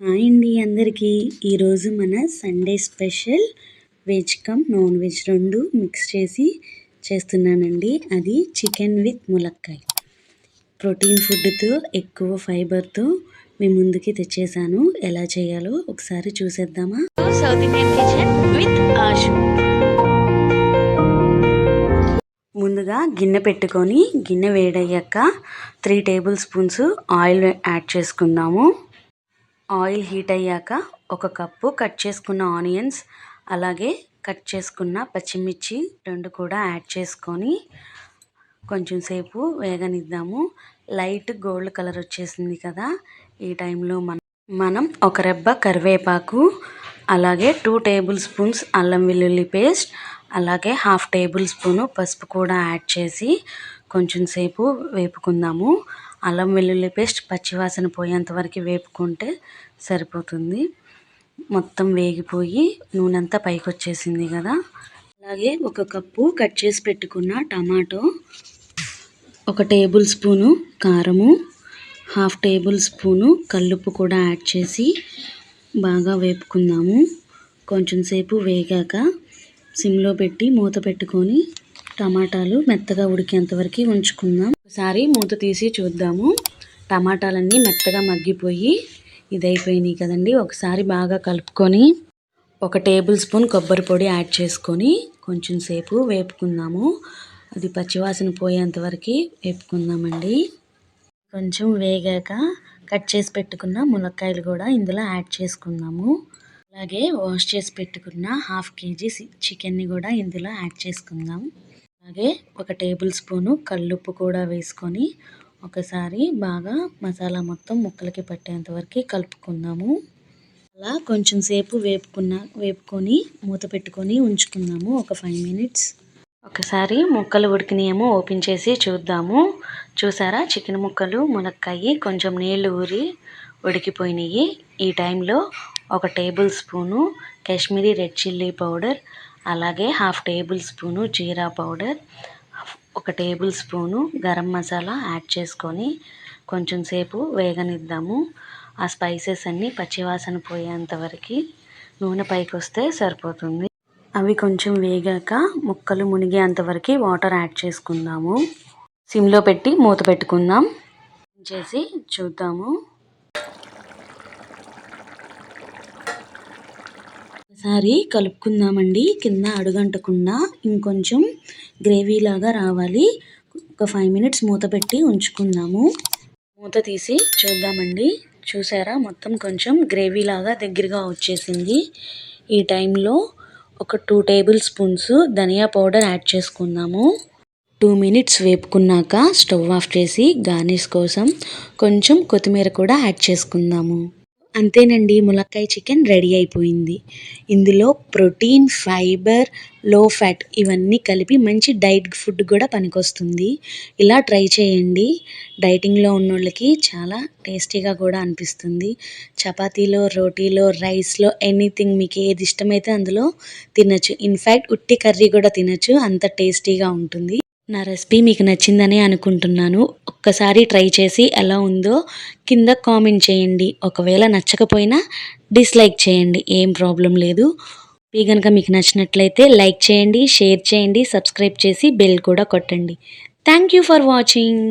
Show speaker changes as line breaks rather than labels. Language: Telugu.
హాయ్ అండి అందరికీ. ఈరోజు మన Sunday special veg cum non veg రెండు మిక్స్ చేసి చేస్తున్నానండి. అది చికెన్ విత్ ములక్కాయ. ప్రోటీన్ ఫుడ్తో ఎక్కువ ఫైబర్తో మీ ముందుకి తెచ్చేసాను. ఎలా చేయాలో ఒకసారి చూసేద్దామా?
South Indian kitchen with Ashu
ముందుగా గిన్నె పెట్టుకొని గిన్నె వేడయ్యాక three tablespoons oil add చేసుకుందాము. ఆయిల్ హీట్ అయ్యాక ఒక కప్పు కట్ చేసుకున్న ఆనియన్స్ అలాగే కట్ చేసుకున్న పచ్చిమిర్చి రెండు కూడా యాడ్ చేసుకొని కొంచెం సేపు వేగనిద్దాము. లైట్ గోల్డ్ కలర్ వచ్చేసింది కదా ఈ టైంలో మనం మనం ఒక రెబ్బ కరివేపాకు అలాగే టూ టేబుల్ స్పూన్స్ అల్లం వెల్లుల్లి పేస్ట్ అలాగే హాఫ్ టేబుల్ స్పూను పసుపు కూడా యాడ్ చేసి కొంచెం సేపు వేపుకుందాము. అల్లం వెల్లుల్లి పేస్ట్ పచ్చివాసన పోయేంత వరకు వేపుకుంటే సరిపోతుంది. మొత్తం వేగిపోయి నూనె అంతా పైకి వచ్చేసింది కదా. అలాగే ఒక కప్పు కట్ చేసి పెట్టుకున్న టమాటో ఒక టేబుల్ స్పూను కారము హాఫ్ టేబుల్ స్పూను కల్లుప్పు కూడా యాడ్ చేసి బాగా వేపుకుందాము. కొంచెం సేపు వేగాక సిమ్లో పెట్టి మూత పెట్టుకొని టమాటాలు మెత్తగా ఉడికేంత వరకు ఉంచుకుందాం. ఒకసారి మూత తీసి చూద్దాము. టమాటాలన్నీ మెత్తగా మగ్గిపోయి ఇది అయిపోయినాయి కదండి. ఒకసారి బాగా కలుపుకొని ఒక టేబుల్ స్పూన్ కొబ్బరి పొడి యాడ్ చేసుకొని కొంచెం సేపు వేపుకుందాము. అది పచ్చివాసన పోయేంతవరకు వేపుకుందామండి. కొంచెం వేగాక కట్ చేసి పెట్టుకున్న మునక్కాయలు కూడా ఇందులో యాడ్ చేసుకుందాము. అలాగే వాష్ చేసి పెట్టుకున్న హాఫ్ కేజీ చికెన్ని కూడా ఇందులో యాడ్ చేసుకుందాం. అలాగే ఒక టేబుల్ స్పూను కల్లుప్పు కూడా వేసుకొని ఒకసారి బాగా మసాలా మొత్తం ముక్కలకి పట్టేంత వరకు కలుపుకుందాము. అలా కొంచెం సేపు వేపుకున్న వేపుకొని మూత పెట్టుకొని ఉంచుకుందాము ఒక ఫైవ్ మినిట్స్. ఒకసారి ముక్కలు ఉడికినాయేమో ఓపెన్ చేసి చూద్దాము. చూసారా? చికెన్ ముక్కలు మునక్కాయి కొంచెం నీళ్ళు ఊరి ఉడికిపోయినాయి ఈ టైంలో ఒక tablespoon Kashmiri red chilli powder అలాగే half tablespoon jeera powder ఒక tablespoon garam masala add చేసుకొని కొంచెం సేపు వేగనిద్దాము. ఆ స్పైసెస్ అన్నీ పచ్చివాసన పోయేంత వరకు నూనె పైకి వస్తే సరిపోతుంది. అవి కొంచెం వేగాక ముక్కలు మునిగేంతవరకు వాటర్ యాడ్ చేసుకుందాము. సిమ్లో పెట్టి మూత పెట్టుకుందాం. చేసి చూద్దాము. ఒకసారి కలుపుకుందామండి. కింద అడుగంటకుండా ఇంకొంచెం గ్రేవీ లాగా రావాలి. ఒక ఫైవ్ మినిట్స్ మూత పెట్టి ఉంచుకుందాము. మూత తీసి చూద్దామండి. చూసారా? మొత్తం కొంచెం గ్రేవీ లాగా దగ్గరగా వచ్చేసింది. ఈ టైంలో ఒక two tablespoons dhania powder add చేసుకుందాము. టూ మినిట్స్ వేపుకున్నాక స్టవ్ ఆఫ్ చేసి గార్నిష్ కోసం కొంచెం కొత్తిమీర కూడా యాడ్ చేసుకుందాము. అంతేనండి ములక్కాయ చికెన్ రెడీ అయిపోయింది. ఇందులో ప్రోటీన్ ఫైబర్లో ఫ్యాట్ ఇవన్నీ కలిపి మంచి డైట్ ఫుడ్ కూడా పనికొస్తుంది. ఇలా ట్రై చేయండి. డైటింగ్లో ఉన్నోళ్ళకి చాలా టేస్టీగా కూడా అనిపిస్తుంది. చపాతీలో రోటీలో రైస్లో ఎనీథింగ్ మీకు ఏది ఇష్టమైతే అందులో తినచ్చు. ఇన్ఫ్యాక్ట్ ఉట్టి కర్రీ కూడా తినచ్చు. అంత టేస్టీగా ఉంటుంది. నా రెసిపీ మీకు నచ్చిందని అనుకుంటున్నాను. ఒక్కసారి ట్రై చేసి ఎలా ఉందో కింద కామెంట్ చేయండి. ఒకవేళ నచ్చకపోయినా డిస్లైక్ చేయండి. ఏం ప్రాబ్లం లేదు. ఈ కనుక మీకు నచ్చినట్లయితే లైక్ చేయండి షేర్ చేయండి సబ్స్క్రైబ్ చేసి బెల్ కూడా కొట్టండి. Thank you for watching.